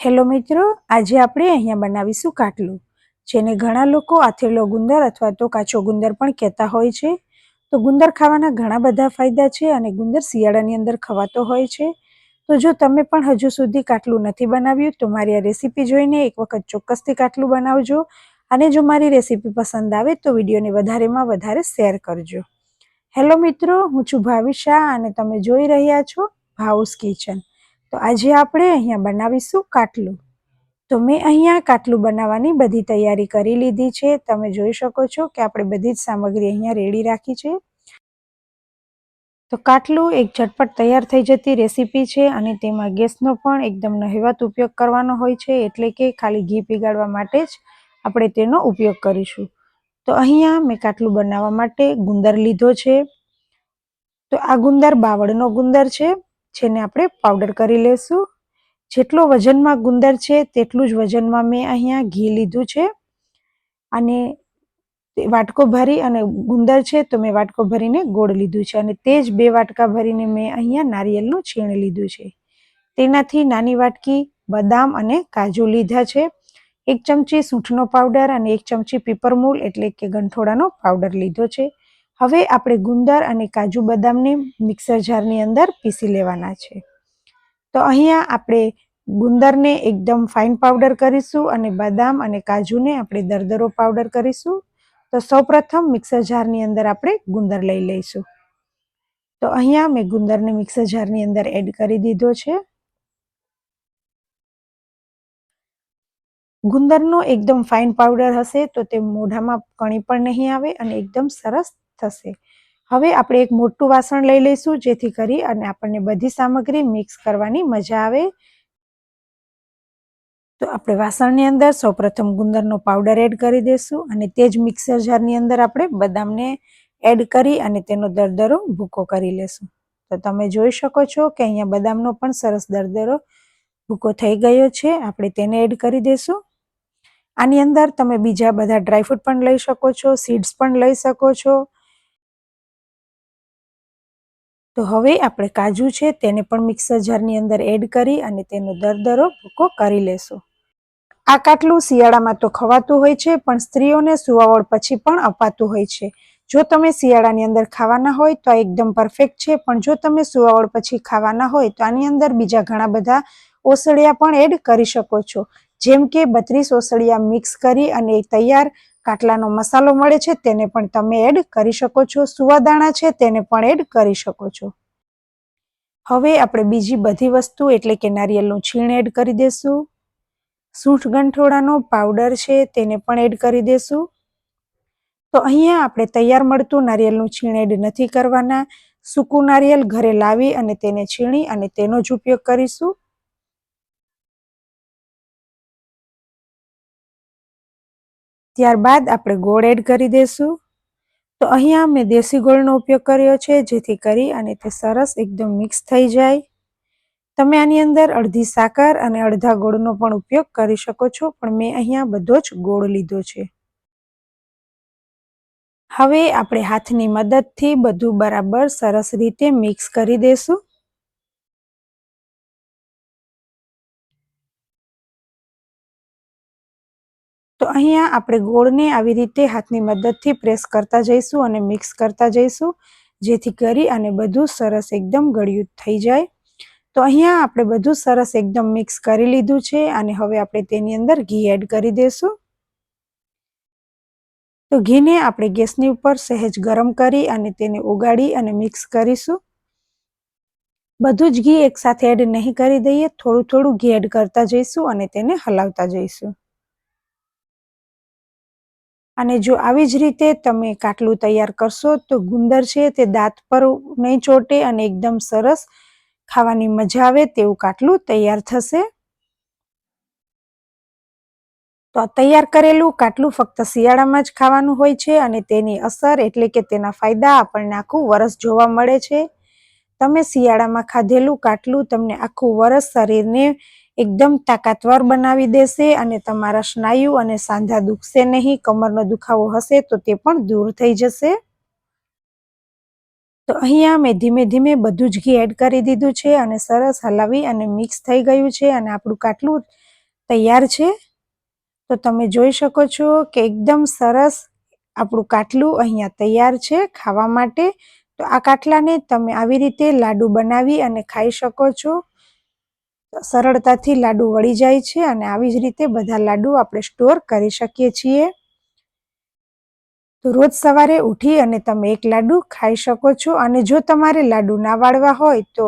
Hello મિત્રો, આજે આપણે અહીંયા બનાવીશું કાટલું, જેને ઘણા લોકો આથેલો ગુંદર અથવા તો કાચો ગુંદર પણ કહેતા હોય છે. તો ગુંદર ખાવાના ઘણા બધા ફાયદા છે અને ગુંદર શિયાળાની અંદર ખવાતો હોય છે. તો જો તમે પણ હજુ સુધી કાટલું નથી બનાવ્યું, તો મારી આ રેસીપી જોઈને એક વખત ચોક્કસથી કાટલું બનાવજો. અને જો મારી રેસીપી પસંદ આવે, તો વિડીયોને વધારેમાં વધારે શેર કરજો. હેલો મિત્રો, હું છું ભાવિશા અને તમે જોઈ રહ્યા છો ભાઉસ કિચન. તો આજે આપણે અહીંયા બનાવીશું કાટલું. તો મેં અહીંયા કાટલું બનાવવાની બધી તૈયારી કરી લીધી છે. તમે જોઈ શકો છો કે આપણે બધી જ સામગ્રી અહીંયા રેડી રાખી છે. તો કાટલું એક ઝટપટ તૈયાર થઈ જતી રેસીપી છે અને તેમાં ગેસનો પણ એકદમ નહિવત ઉપયોગ કરવાનો હોય છે. એટલે કે ખાલી ઘી પીગાળવા માટે જ આપણે તેનો ઉપયોગ કરીશું. તો અહીંયા મેં કાટલું બનાવવા માટે ગુંદર લીધો છે. તો આ ગુંદર બાવળનો ગુંદર છે. જેને આપણે પાવડર કરી લેશું. જેટલો વજનમાં ગુંદર છે, તેટલું જ વજનમાં મેં અહીંયા ઘી લીધું છે. અને વાટકો ભરી અને ગુંદર છે, તો મેં વાટકો ભરીને ગોળ લીધું છે. અને તે જ બે વાટકા ભરીને મેં અહીંયા નારિયેળનું છીણ લીધું છે. તેનાથી નાની વાટકી બદામ અને કાજુ લીધા છે. એક ચમચી સૂંઠનો પાવડર અને એક ચમચી પીપરમૂલ એટલે કે ગંઠોડાનો પાવડર લીધો છે. હવે આપણે ગુંદર અને કાજુ બદામને મિક્સર જારની અંદર પીસી લેવાના છે. તો અહીંયા આપણે ગુંદરને એકદમ ફાઇન પાવડર કરીશું અને બદામ અને કાજુને આપણે દરદરો પાવડર કરીશું. તો સૌપ્રથમ મિક્સર જારની અંદર આપણે ગુંદર લઈ લઈશું. તો અહીંયા મેં ગુંદરને મિક્સર જારની અંદર એડ કરી દીધો છે. ગુંદરનો એકદમ ફાઇન પાવડર હશે તો તે મોઢામાં કણી પણ નહીં આવે અને એકદમ સરસ થશે. હવે આપણે એક મોટું વાસણ લઈ લઈશું, જેથી કરી અને આપણને બધી સામગ્રી મિક્સ કરવાની મજા આવે. તો આપણે વાસણની અંદર સૌપ્રથમ ગુંદરનો પાવડર એડ કરી દઈશું અને તે જ મિક્સર જારની અંદર આપણે બદામને એડ કરી અને તેનો દરદરો ભૂકો કરી લેશું. તો તમે જોઈ શકો છો કે અહીંયા બદામનો પણ સરસ દરદરો ભૂકો થઈ ગયો છે. આપણે તેને એડ કરી દઈશું આની અંદર તમે બીજા બધા ડ્રાયફ્રૂટ પણ લઈ શકો છો, સીડ્સ પણ લઈ શકો છો. તો હવે આપણે કાજુ છે તેને પણ મિક્સર જારની અંદર એડ કરી અને તેનો દરદરો ભૂકો કરી લેશું. આ કાટલું શિયાળામાં તો ખવાતું હોય છે, પણ સ્ત્રીઓને સુવાવડ પછી પણ અપાતું હોય છે. જો તમે શિયાળાની અંદર ખાવાના હોય તો આ એકદમ પરફેક્ટ છે, પણ જો તમે સુવાવડ પછી ખાવાના હોય તો આની અંદર બીજા ઘણા બધા ઓસળિયા પણ એડ કરી શકો છો. જેમ કે બત્રીસ ઓસળિયા મિક્સ કરી અને તૈયાર કાટલાનો મસાલો મળે છે, તેને પણ તમે એડ કરી શકો છો. સુવાદાણા છે, તેને પણ એડ કરી શકો છો. હવે આપણે બીજી બધી વસ્તુ, એટલે કે નારિયેળનું છીણ એડ કરી દેશું. સૂંઠ ગંઠોળાનો પાવડર છે, તેને પણ એડ કરી દેશું. તો અહીંયા આપણે તૈયાર મળતું નારિયેળનું છીણ એડ નથી કરવાના. સૂકું નારિયેલ ઘરે લાવી અને તેને છીણી અને તેનો જ ઉપયોગ કરીશું. ત્યારબાદ આપણે ગોળ એડ કરી દઈશું તો અહીંયા મેં દેશી ગોળનો ઉપયોગ કર્યો છે, જેથી કરી અને તે સરસ એકદમ મિક્સ થઈ જાય. તમે આની અંદર અડધી સાકર અને અડધા ગોળનો પણ ઉપયોગ કરી શકો છો, પણ મેં અહીંયા બધો જ ગોળ લીધો છે. હવે આપણે હાથની મદદથી બધું બરાબર સરસ રીતે મિક્સ કરી દઈશું તો અહીંયા આપણે ગોળને આવી રીતે હાથની મદદથી પ્રેસ કરતા જઈશું અને મિક્સ કરતા જઈશું, જેથી કરી અને બધું સરસ એકદમ ગળ્યું થઈ જાય. તો અહીંયા આપણે બધું સરસ એકદમ મિક્સ કરી લીધું છે અને હવે આપણે તેની અંદર ઘી એડ કરી દઈશું તો ઘીને આપણે ગેસની ઉપર સહેજ ગરમ કરી અને તેને ઉગાડી અને મિક્સ કરીશું. બધું જ ઘી એકસાથે એડ નહીં કરી દઈએ, થોડું થોડું ઘી એડ કરતા જઈશું અને તેને હલાવતા જઈશું. અને જો આવી જ રીતે તમે કાટલું તૈયાર કરશો, તો ગુંદર છે તે દાંત પર નહીં ચોટે અને એકદમ સરસ ખાવાની મજા આવે તેવું કાટલું તૈયાર થશે. તો તૈયાર કરેલું કાટલું ફક્ત શિયાળામાં જ ખાવાનું હોય છે અને તેની અસર એટલે કે તેના ફાયદા આપણને આખું વરસ જોવા મળે છે. તમે શિયાળામાં ખાધેલું કાટલું તમને આખું વરસ શરીરને એકદમ તાકાતવર બનાવી દેશે અને તમારા સ્નાયુ અને સાંધા દુખશે નહીં, કમરનો દુખાવો હશે તો તે પણ દૂર થઈ જશે. તો અહીંયા મેં ધીમે ધીમે બધું જ ઘી એડ કરી દીધું છે અને સરસ હલાવી અને મિક્સ થઈ ગયું છે અને આપણું કાટલું તૈયાર છે. તો તમે જોઈ શકો છો કે એકદમ સરસ આપણું કાટલું અહીંયા તૈયાર છે ખાવા માટે. તો આ કાટલાને તમે આવી રીતે લાડુ બનાવી અને ખાઈ શકો છો. સરળતાથી લાડુ વળી જાય છે અને આવી જ રીતે બધા લાડુ આપણે સ્ટોર કરી શકીએ છીએ. તો રોજ સવારે ઉઠી અને તમે એક લાડુ ખાઈ શકો છો અને જો તમારે લાડુ ના વાળવા હોય તો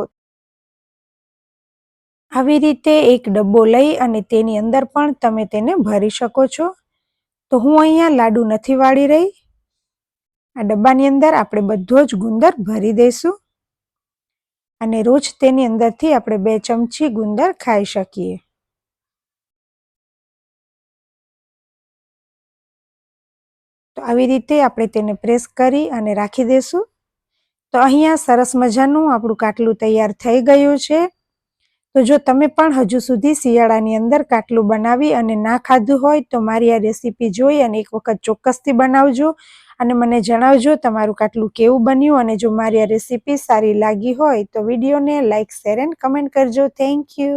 આવી રીતે એક ડબ્બો લઈ અને તેની અંદર પણ તમે તેને ભરી શકો છો. તો હું અહીંયા લાડુ નથી વાળી રહી. આ ડબ્બાની અંદર આપણે બધો જ ગુંદર ભરી દઈશું. અને રોજ તેની અંદરથી આપણે બે ચમચી ગુંદર ખાઈ શકીએ. તો આવી રીતે આપણે તેને પ્રેસ કરી અને રાખી દઈશું તો અહીંયા સરસ મજાનું આપણું કાટલું તૈયાર થઈ ગયું છે. તો જો તમે પણ હજુ સુધી શિયાળાની અંદર કાટલું બનાવી અને ના ખાધું હોય તો મારી આ રેસીપી જોઈ અને એક વખત ચોક્કસથી બનાવજો. અને મને જણાવજો તમારું કાટલું કેવું બન્યું અને જો મારી આ રેસીપી સારી લાગી હોય તો વિડીયોને લાઇક શેર એન્ડ કમેન્ટ કરજો. Thank you